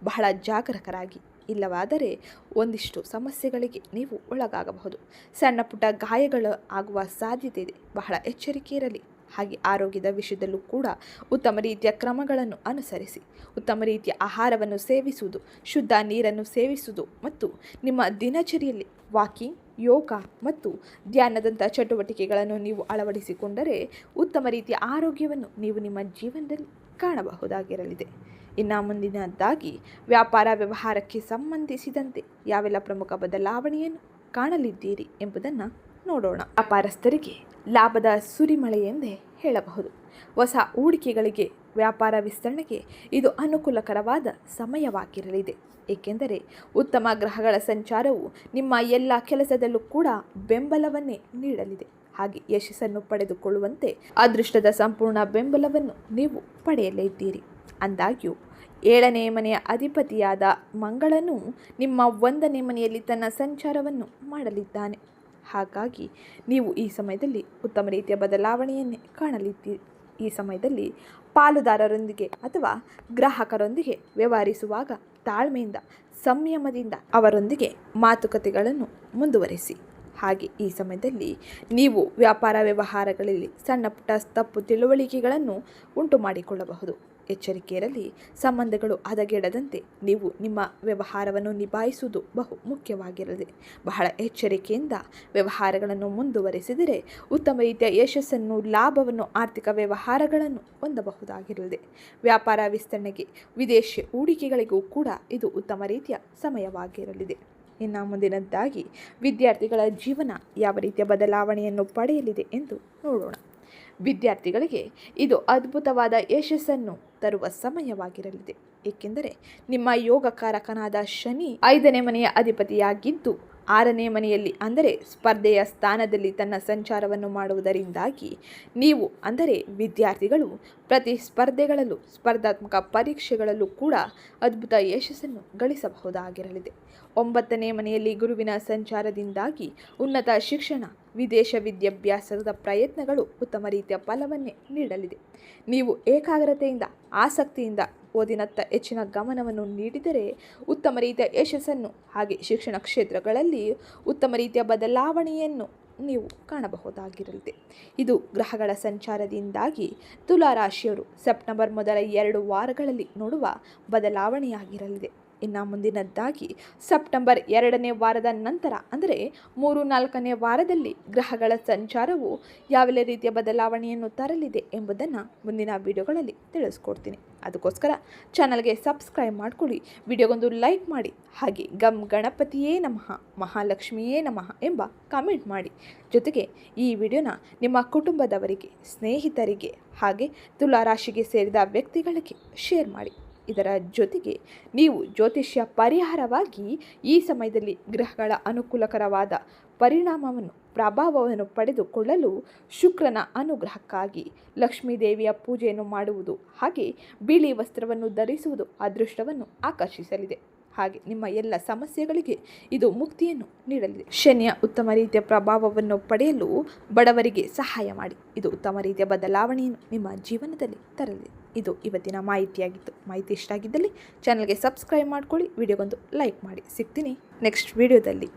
ಬಹಳ ಜಾಗರೂಕರಾಗಿ. ಇಲ್ಲವಾದರೆ ಒಂದಿಷ್ಟು ಸಮಸ್ಯೆಗಳಿಗೆ ನೀವು ಒಳಗಾಗಬಹುದು. ಸಣ್ಣ ಪುಟ್ಟ ಗಾಯಗಳು ಆಗುವ ಸಾಧ್ಯತೆ ಇದೆ. ಬಹಳ ಎಚ್ಚರಿಕೆ ಇರಲಿ. ಹಾಗೆ ಆರೋಗ್ಯದ ವಿಷಯದಲ್ಲೂ ಕೂಡ ಉತ್ತಮ ರೀತಿಯ ಕ್ರಮಗಳನ್ನು ಅನುಸರಿಸಿ, ಉತ್ತಮ ರೀತಿಯ ಆಹಾರವನ್ನು ಸೇವಿಸುವುದು, ಶುದ್ಧ ನೀರನ್ನು ಸೇವಿಸುವುದು ಮತ್ತು ನಿಮ್ಮ ದಿನಚರಿಯಲ್ಲಿ ವಾಕಿಂಗ್, ಯೋಗ ಮತ್ತು ಧ್ಯಾನದಂಥ ಚಟುವಟಿಕೆಗಳನ್ನು ನೀವು ಅಳವಡಿಸಿಕೊಂಡರೆ ಉತ್ತಮ ರೀತಿಯ ಆರೋಗ್ಯವನ್ನು ನೀವು ನಿಮ್ಮ ಜೀವನದಲ್ಲಿ ಕಾಣಬಹುದಾಗಿರಲಿದೆ. ಇನ್ನು ಮುಂದಿನದ್ದಾಗಿ ವ್ಯಾಪಾರ ವ್ಯವಹಾರಕ್ಕೆ ಸಂಬಂಧಿಸಿದಂತೆ ಯಾವೆಲ್ಲ ಪ್ರಮುಖ ಬದಲಾವಣೆಯನ್ನು ಕಾಣಲಿದ್ದೀರಿ ಎಂಬುದನ್ನು ನೋಡೋಣ. ವ್ಯಾಪಾರಸ್ಥರಿಗೆ ಲಾಭದ ಸುರಿಮಳೆ ಎಂದೇ ಹೇಳಬಹುದು. ಹೊಸ ಹೂಡಿಕೆಗಳಿಗೆ ವ್ಯಾಪಾರ ವಿಸ್ತರಣೆಗೆ ಇದು ಅನುಕೂಲಕರವಾದ ಸಮಯವಾಗಿರಲಿದೆ. ಏಕೆಂದರೆ ಉತ್ತಮ ಗ್ರಹಗಳ ಸಂಚಾರವು ನಿಮ್ಮ ಎಲ್ಲ ಕೆಲಸದಲ್ಲೂ ಕೂಡ ಬೆಂಬಲವನ್ನೇ ನೀಡಲಿದೆ. ಹಾಗೆ ಯಶಸ್ಸನ್ನು ಪಡೆದುಕೊಳ್ಳುವಂತೆ ಅದೃಷ್ಟದ ಸಂಪೂರ್ಣ ಬೆಂಬಲವನ್ನು ನೀವು ಪಡೆಯಲಿದ್ದೀರಿ. ಅಂದಾಗ್ಯೂ, ಏಳನೇ ಮನೆಯ ಅಧಿಪತಿಯಾದ ಮಂಗಳನು ನಿಮ್ಮ ಒಂದನೇ ಮನೆಯಲ್ಲಿ ತನ್ನ ಸಂಚಾರವನ್ನು ಮಾಡಲಿದ್ದಾನೆ. ಹಾಗಾಗಿ ನೀವು ಈ ಸಮಯದಲ್ಲಿ ಉತ್ತಮ ರೀತಿಯ ಬದಲಾವಣೆಯನ್ನೇ ಕಾಣಲಿದ್ದೀರಿ. ಈ ಸಮಯದಲ್ಲಿ ಪಾಲುದಾರರೊಂದಿಗೆ ಅಥವಾ ಗ್ರಾಹಕರೊಂದಿಗೆ ವ್ಯವಹರಿಸುವಾಗ ತಾಳ್ಮೆಯಿಂದ, ಸಂಯಮದಿಂದ ಅವರೊಂದಿಗೆ ಮಾತುಕತೆಗಳನ್ನು ಮುಂದುವರಿಸಿ. ಹಾಗೆ ಈ ಸಮಯದಲ್ಲಿ ನೀವು ವ್ಯಾಪಾರ ವ್ಯವಹಾರಗಳಲ್ಲಿ ಸಣ್ಣ ಪುಟ್ಟ ತಪ್ಪು ತಿಳುವಳಿಕೆಗಳನ್ನು ಉಂಟು ಮಾಡಿಕೊಳ್ಳಬಹುದು ಎಚ್ಚರಿಕೆ ಇರಲಿ ಸಂಬಂಧಗಳು ಹದಗೆಡದಂತೆ ನೀವು ನಿಮ್ಮ ವ್ಯವಹಾರವನ್ನು ನಿಭಾಯಿಸುವುದು ಬಹು ಮುಖ್ಯವಾಗಿರಲಿದೆ. ಬಹಳ ಎಚ್ಚರಿಕೆಯಿಂದ ವ್ಯವಹಾರಗಳನ್ನು ಮುಂದುವರೆಸಿದರೆ ಉತ್ತಮ ರೀತಿಯ ಯಶಸ್ಸನ್ನು, ಲಾಭವನ್ನು, ಆರ್ಥಿಕ ವ್ಯವಹಾರಗಳನ್ನು ಹೊಂದಬಹುದಾಗಿರಲಿದೆ. ವ್ಯಾಪಾರ ವಿಸ್ತರಣೆಗೆ ವಿದೇಶಿ ಹೂಡಿಕೆಗಳಿಗೂ ಕೂಡ ಇದು ಉತ್ತಮ ರೀತಿಯ ಸಮಯವಾಗಿರಲಿದೆ. ಇನ್ನು ಮುಂದಿನದ್ದಾಗಿ, ವಿದ್ಯಾರ್ಥಿಗಳ ಜೀವನ ಯಾವ ರೀತಿಯ ಬದಲಾವಣೆಯನ್ನು ಪಡೆಯಲಿದೆ ಎಂದು ನೋಡೋಣ. ವಿದ್ಯಾರ್ಥಿಗಳಿಗೆ ಇದು ಅದ್ಭುತವಾದ ಯಶಸ್ಸನ್ನು ತರುವ ಸಮಯವಾಗಿರಲಿದೆ. ಏಕೆಂದರೆ ನಿಮ್ಮ ಯೋಗಕಾರಕನಾದ ಶನಿ ಐದನೇ ಮನೆಯ ಅಧಿಪತಿಯಾಗಿದ್ದು ಆರನೇ ಮನೆಯಲ್ಲಿ, ಅಂದರೆ ಸ್ಪರ್ಧೆಯ ಸ್ಥಾನದಲ್ಲಿ ತನ್ನ ಸಂಚಾರವನ್ನು ಮಾಡುವುದರಿಂದಾಗಿ ನೀವು, ಅಂದರೆ ವಿದ್ಯಾರ್ಥಿಗಳು, ಪ್ರತಿ ಸ್ಪರ್ಧೆಗಳಲ್ಲೂ, ಸ್ಪರ್ಧಾತ್ಮಕ ಪರೀಕ್ಷೆಗಳಲ್ಲೂ ಕೂಡ ಅದ್ಭುತ ಯಶಸ್ಸನ್ನು ಗಳಿಸಬಹುದಾಗಿರಲಿದೆ. ಒಂಬತ್ತನೇ ಮನೆಯಲ್ಲಿ ಗುರುವಿನ ಸಂಚಾರದಿಂದಾಗಿ ಉನ್ನತ ಶಿಕ್ಷಣ, ವಿದೇಶ ವಿದ್ಯಾಭ್ಯಾಸದ ಪ್ರಯತ್ನಗಳು ಉತ್ತಮ ರೀತಿಯ ಫಲವನ್ನೇ ನೀಡಲಿದೆ. ನೀವು ಏಕಾಗ್ರತೆಯಿಂದ, ಆಸಕ್ತಿಯಿಂದ ಓದಿನತ್ತ ಹೆಚ್ಚಿನ ಗಮನವನ್ನು ನೀಡಿದರೆ ಉತ್ತಮ ರೀತಿಯ ಯಶಸ್ಸನ್ನು ಹಾಗೆ ಶಿಕ್ಷಣ ಕ್ಷೇತ್ರಗಳಲ್ಲಿ ಉತ್ತಮ ರೀತಿಯ ಬದಲಾವಣೆಯನ್ನು ನೀವು ಕಾಣಬಹುದಾಗಿರಲಿದೆ. ಇದು ಗ್ರಹಗಳ ಸಂಚಾರದಿಂದಾಗಿ ತುಲಾ ರಾಶಿಯವರು ಸೆಪ್ಟೆಂಬರ್ ಮೊದಲ ಎರಡು ವಾರಗಳಲ್ಲಿ ನೋಡುವ ಬದಲಾವಣೆಯಾಗಿರಲಿದೆ. ಇನ್ನು ಮುಂದಿನದ್ದಾಗಿ ಸೆಪ್ಟೆಂಬರ್ ಎರಡನೇ ವಾರದ ನಂತರ, ಅಂದರೆ ಮೂರು ನಾಲ್ಕನೇ ವಾರದಲ್ಲಿ ಗ್ರಹಗಳ ಸಂಚಾರವು ಯಾವೆಲ್ಲ ರೀತಿಯ ಬದಲಾವಣೆಯನ್ನು ತರಲಿದೆ ಎಂಬುದನ್ನು ಮುಂದಿನ ವಿಡಿಯೋಗಳಲ್ಲಿ ತಿಳಿಸ್ಕೊಡ್ತೀನಿ. ಅದಕ್ಕೋಸ್ಕರ ಚಾನಲ್ಗೆ ಸಬ್ಸ್ಕ್ರೈಬ್ ಮಾಡಿಕೊಳ್ಳಿ, ವಿಡಿಯೋಗೊಂದು ಲೈಕ್ ಮಾಡಿ, ಹಾಗೆ ಗಮ್ ಗಣಪತಿಯೇ ನಮಃ, ಮಹಾಲಕ್ಷ್ಮಿಯೇ ನಮಃ ಎಂಬ ಕಾಮೆಂಟ್ ಮಾಡಿ. ಜೊತೆಗೆ ಈ ವಿಡಿಯೋನ ನಿಮ್ಮ ಕುಟುಂಬದವರಿಗೆ, ಸ್ನೇಹಿತರಿಗೆ ಹಾಗೆ ತುಲಾರಾಶಿಗೆ ಸೇರಿದ ವ್ಯಕ್ತಿಗಳಿಗೆ ಶೇರ್ ಮಾಡಿ. ಇದರ ಜೊತೆಗೆ ನೀವು ಜ್ಯೋತಿಷ್ಯ ಪರಿಹಾರವಾಗಿ ಈ ಸಮಯದಲ್ಲಿ ಗ್ರಹಗಳ ಅನುಕೂಲಕರವಾದ ಪರಿಣಾಮವನ್ನು, ಪ್ರಭಾವವನ್ನು ಪಡೆದುಕೊಳ್ಳಲು ಶುಕ್ರನ ಅನುಗ್ರಹಕ್ಕಾಗಿ ಲಕ್ಷ್ಮೀದೇವಿಯ ಪೂಜೆಯನ್ನು ಮಾಡುವುದು ಹಾಗೆ ಬಿಳಿ ವಸ್ತ್ರವನ್ನು ಧರಿಸುವುದು ಅದೃಷ್ಟವನ್ನು ಆಕರ್ಷಿಸಲಿದೆ. ಹಾಗೆ ನಿಮ್ಮ ಎಲ್ಲ ಸಮಸ್ಯೆಗಳಿಗೆ ಇದು ಮುಕ್ತಿಯನ್ನು ನೀಡಲಿದೆ. ಶನಿಯ ಉತ್ತಮ ರೀತಿಯ ಪ್ರಭಾವವನ್ನು ಪಡೆಯಲು ಬಡವರಿಗೆ ಸಹಾಯ ಮಾಡಿ. ಇದು ಉತ್ತಮ ರೀತಿಯ ಬದಲಾವಣೆಯನ್ನು ನಿಮ್ಮ ಜೀವನದಲ್ಲಿ ತರಲಿದೆ. ಇದು ಇವತ್ತಿನ ಮಾಹಿತಿಯಾಗಿತ್ತು. ಮಾಹಿತಿ ಇಷ್ಟ ಆಗಿದ್ದಲ್ಲಿ ಚಾನಲ್ಗೆ ಸಬ್ಸ್ಕ್ರೈಬ್ ಮಾಡ್ಕೊಳ್ಳಿ ವಿಡಿಯೋಗೊಂದು ಲೈಕ್ ಮಾಡಿ. ಸಿಗ್ತೀನಿ ನೆಕ್ಸ್ಟ್ ವಿಡಿಯೋದಲ್ಲಿ